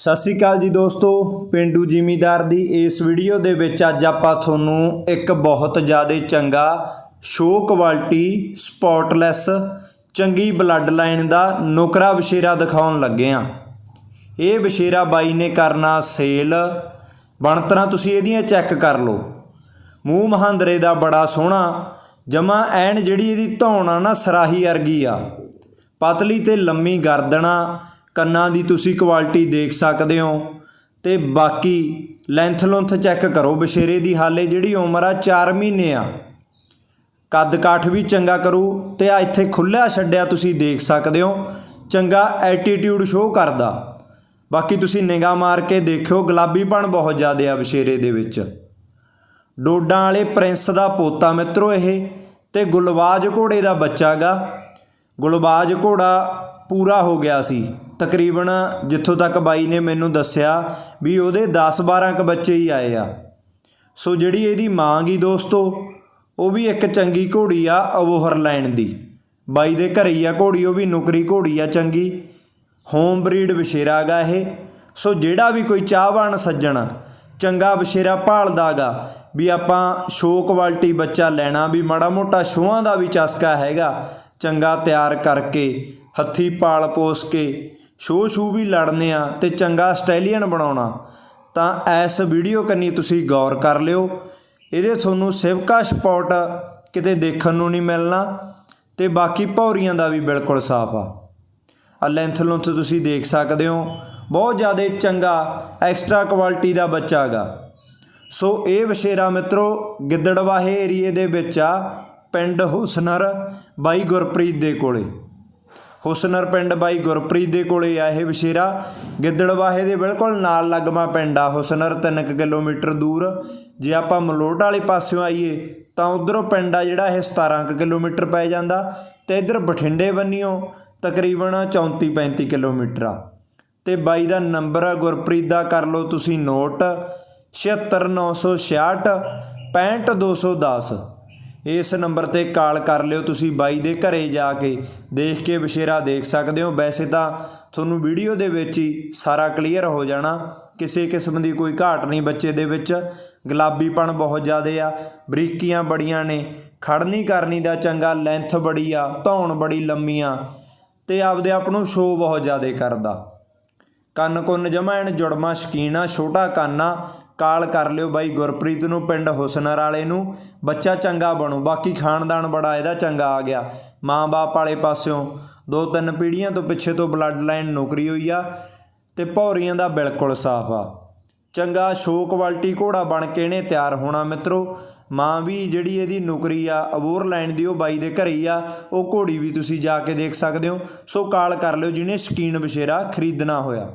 ਸਤਿ ਸ਼੍ਰੀ ਅਕਾਲ ਜੀ ਦੋਸਤੋ, ਪਿੰਡੂ ਜ਼ਿਮੀਦਾਰ ਦੀ ਇਸ ਵੀਡੀਓ ਦੇ ਵਿੱਚ ਅੱਜ ਆਪਾਂ ਤੁਹਾਨੂੰ ਇੱਕ ਬਹੁਤ ਜ਼ਿਆਦਾ ਚੰਗਾ ਸ਼ੋ ਕੁਆਲਿਟੀ ਸਪੌਟਲੈਸ ਚੰਗੀ ਬਲੱਡ ਲਾਈਨ ਦਾ ਨੁਕਰਾ ਬਸ਼ੇਰਾ ਦਿਖਾਉਣ ਲੱਗੇ ਆ ਇਹ ਬਸ਼ੇਰਾ ਬਾਈ ਨੇ ਕਰਨਾ ਸੇਲ ਬਣਤਰਾਂ ਤੁਸੀਂ ਇਹਦੀਆਂ ਚੈੱਕ ਕਰ ਲਓ। ਮੂੰਹ ਮਹਾਂਦਰੇ ਦਾ ਬੜਾ ਸੋਹਣਾ, ਜਮਾ ਐਨ ਜਿਹੜੀ ਇਹਦੀ ਧੌਣ ਆ ਨਾ, ਸਰਾਹੀ ਵਰਗੀ ਆ। ਪਤਲੀ ਤੇ ਲੰਮੀ ਗਰਦਨਾ ਕੰਨਾਂ ਦੀ ਤੁਸੀਂ ਕੁਆਲਿਟੀ ਦੇਖ ਸਕਦੇ ਹੋ। ਤੇ ਬਾਕੀ ਲੈਂਥ ਲੁੰਥ ਚੈੱਕ ਕਰੋ। ਬਸ਼ੇਰੇ ਦੀ ਹਾਲੇ ਜਿਹੜੀ ਉਮਰ ਆ 4 ਮਹੀਨੇ ਆ। ਕੱਦ ਕਾਠ ਵੀ ਚੰਗਾ ਕਰੂ ਤੇ ਆ ਇੱਥੇ ਖੁੱਲਿਆ ਛੱਡਿਆ ਤੁਸੀਂ ਦੇਖ ਸਕਦੇ ਹੋ। ਚੰਗਾ ਐਟੀਟਿਊਡ ਸ਼ੋਅ ਕਰਦਾ। ਬਾਕੀ ਤੁਸੀਂ ਨਿਗਾਹ ਮਾਰ ਕੇ ਦੇਖਿਓ ਗੁਲਾਬੀਪਣ ਬਹੁਤ ਜ਼ਿਆਦਾ ਆ ਬਸ਼ੇਰੇ ਦੇ ਵਿੱਚ। ਡੋਡਾਂ ਵਾਲੇ ਪ੍ਰਿੰਸ ਦਾ ਪੋਤਾ ਮਿੱਤਰੋ ਇਹ, ਤੇ ਗੁਲਬਾਜ ਘੋੜੇ ਦਾ ਬੱਚਾ ਗਾ। ਗੁਲਬਾਜ ਘੋੜਾ ਪੂਰਾ ਹੋ ਗਿਆ ਸੀ। ਤਕਰੀਬਨ ਜਿੱਥੋਂ ਤੱਕ ਬਾਈ ਨੇ ਮੈਨੂੰ ਦੱਸਿਆ ਵੀ ਉਹਦੇ 10-12 ਕ ਬੱਚੇ ਹੀ ਆਏ ਆ। ਸੋ ਜਿਹੜੀ ਇਹਦੀ ਮਾਂ ਗਈ ਦੋਸਤੋ, ਉਹ ਵੀ ਇੱਕ ਚੰਗੀ ਘੋੜੀ ਆ ਅਵੋਹਰ ਲਾਈਨ ਦੀ। ਬਾਈ ਦੇ ਘਰੇ ਹੀ ਆ ਘੋੜੀ, ਉਹ ਵੀ ਨੁਕਰੀ ਘੋੜੀ ਆ ਚੰਗੀ। ਹੋਮ ਬਰੀਡ ਬਸ਼ੇਰਾ ਗਾ ਇਹ। ਸੋ ਜਿਹੜਾ ਵੀ ਕੋਈ ਚਾਹਵਾਨ ਸੱਜਣ, ਚੰਗਾ ਬਸ਼ੇਰਾ ਭਾਲਦਾਗਾ ਵੀ ਆਪਾਂ ਸ਼ੋ ਕੁਆਲਿਟੀ ਬੱਚਾ ਲੈਣਾ ਵੀ ਮਾੜਾ ਮੋਟਾ ਸ਼ੋਆਂ ਦਾ ਵੀ ਚਸਕਾ ਹੈਗਾ, ਚੰਗਾ ਤਿਆਰ ਕਰਕੇ, ਹੱਥੀ ਪਾਲ ਪੋਸ ਕੇ ਸ਼ੋ ਸ਼ੂ ਵੀ ਲੜਨੇ ਆ ਤੇ ਚੰਗਾ ਸਟਾਈਲੀਅਨ ਬਣਾਉਣਾ, ਤਾਂ ਇਸ ਵੀਡੀਓ ਕੰਨੀ ਤੁਸੀਂ ਗੌਰ ਕਰ ਲਿਓ। ਇਹਦੇ ਤੁਹਾਨੂੰ ਸਿਵਕਾ ਸਪੌਟ ਕਿਤੇ ਦੇਖਣ ਨੂੰ ਨਹੀਂ ਮਿਲਣਾ ਤੇ ਬਾਕੀ ਭੌਰੀਆਂ ਦਾ ਵੀ ਬਿਲਕੁਲ ਸਾਫ਼ ਆ। ਆ ਲੈਂਥ ਲੁੰਥ ਤੁਸੀਂ ਦੇਖ ਸਕਦੇ ਹੋ। ਬਹੁਤ ਜ਼ਿਆਦਾ ਚੰਗਾ ਐਕਸਟਰਾ ਕੁਆਲਿਟੀ ਦਾ ਬੱਚਾ ਹੈਗਾ। ਸੋ ਇਹ ਵਸ਼ੇਰਾ ਮਿੱਤਰੋ, ਗਿੱਦੜਵਾਹੇ ਏਰੀਏ ਦੇ ਵਿੱਚ ਆ, ਪਿੰਡ ਹੁਸਨਰ ਬਾਈ ਗੁਰਪ੍ਰੀਤ ਦੇ ਕੋਲੇ। ਹੁਸਨਰ ਪਿੰਡ ਬਾਈ ਗੁਰਪ੍ਰੀਤ ਦੇ ਕੋਲੇ ਆ ਇਹ ਵਸ਼ੇਰਾ ਗਿੱਦੜਵਾਹੇ ਦੇ ਬਿਲਕੁਲ ਨਾਲ ਲੱਗਮਾ ਪਿੰਡ ਆ ਹੁਸਨਰ 3 ਕਿਲੋਮੀਟਰ ਦੂਰ। ਜੇ ਆਪਾਂ ਮਲੋਟ ਵਾਲੇ ਪਾਸਿਓਂ ਆਈਏ, ਤਾਂ ਉਧਰੋਂ ਪਿੰਡ ਆ ਜਿਹੜਾ ਇਹ 17 ਕੁ ਕਿਲੋਮੀਟਰ ਪੈ ਜਾਂਦਾ ਤੇ ਇਧਰ ਬਠਿੰਡੇ ਬੰਨਿਓ ਤਕਰੀਬਨ 34 35 ਕਿਲੋਮੀਟਰ ਆ। ਤੇ ਬਾਈ ਦਾ ਨੰਬਰ ਆ, ਗੁਰਪ੍ਰੀਤ ਦਾ ਕਰ ਲਓ ਤੁਸੀਂ ਨੋਟ 76966 65210 ਇਸ ਨੰਬਰ ਤੇ ਕਾਲ ਕਰ ਲਿਓ, ਤੁਸੀਂ ਬਾਈ ਦੇ ਘਰੇ ਜਾ ਕੇ ਦੇਖ ਕੇ ਬਸ਼ੇਰਾ ਦੇਖ ਸਕਦੇ ਹੋ। ਵੈਸੇ ਤਾਂ ਤੁਹਾਨੂੰ ਵੀਡੀਓ ਦੇ ਵਿੱਚ ਹੀ ਸਾਰਾ ਕਲੀਅਰ ਹੋ ਜਾਣਾ। ਕਿਸੇ ਕਿਸਮ ਦੀ ਕੋਈ ਘਾਟ ਨਹੀਂ ਬੱਚੇ ਦੇ ਵਿੱਚ। ਗੁਲਾਬੀਪਣ ਬਹੁਤ ਜ਼ਿਆਦੇ ਆ, ਬਰੀਕੀਆਂ ਬੜੀਆਂ ਨੇ ਖੜ ਕਰਨੀ ਦਾ ਚੰਗਾ ਲੈਂਥ ਬੜੀ ਆ, ਧੌਣ ਬੜੀ ਲੰਮੀ ਆ ਤੇ ਆਪਦੇ ਆਪ ਨੂੰ ਸ਼ੋ ਬਹੁਤ ਜ਼ਿਆਦੇ ਕਰਦਾ। ਕੰਨ ਕੁੰਨ ਜਮਾ ਐਨ ਜੁੜਮਾ, ਸ਼ਕੀਨ ਆ, ਛੋਟਾ ਕੰਨ ਆ ਕਾਲ ਕਰ ਲਿਓ ਬਾਈ, ਗੁਰਪ੍ਰੀਤ ਨੂੰ, ਪਿੰਡ ਹੁਸਨਰ ਵਾਲੇ ਨੂੰ। ਬੱਚਾ ਚੰਗਾ ਬਣੂ, ਬਾਕੀ ਖਾਨਦਾਨ ਬੜਾ ਇਹਦਾ ਚੰਗਾ ਆ ਗਿਆ। ਮਾਂ-ਬਾਪ ਵਾਲੇ ਪਾਸਿਓਂ ਦੋ ਤਿੰਨ ਪੀੜ੍ਹੀਆਂ ਤੋਂ ਪਿੱਛੇ ਤੋਂ ਬਲੱਡ ਲਾਈਨ ਨੌਕਰੀ ਹੋਈ ਆ ਤੇ ਭੌਰੀਆਂ ਦਾ ਬਿਲਕੁਲ ਸਾਫ਼ ਆ। ਚੰਗਾ ਸ਼ੋ ਕੁਆਲਿਟੀ ਘੋੜਾ ਬਣ ਕੇ ਇਹਨੇ ਤਿਆਰ ਹੋਣਾ ਮਿੱਤਰੋ। ਮਾਂ ਵੀ ਜਿਹੜੀ ਇਹਦੀ ਨੌਕਰੀ ਆ, ਅਬੋਰ ਲਾਈਨ ਦੀ ਉਹ ਬਾਈ ਦੇ ਘਰੇ ਹੀ ਆ, ਉਹ ਘੋੜੀ ਵੀ ਤੁਸੀਂ ਜਾ ਕੇ ਦੇਖ ਸਕਦੇ ਹੋ। ਸੋ ਕਾਲ ਕਰ ਲਿਓ ਜਿਹਨੇ ਸ਼ਕੀਨ ਬਸ਼ੇਰਾ ਖਰੀਦਣਾ ਹੋਇਆ।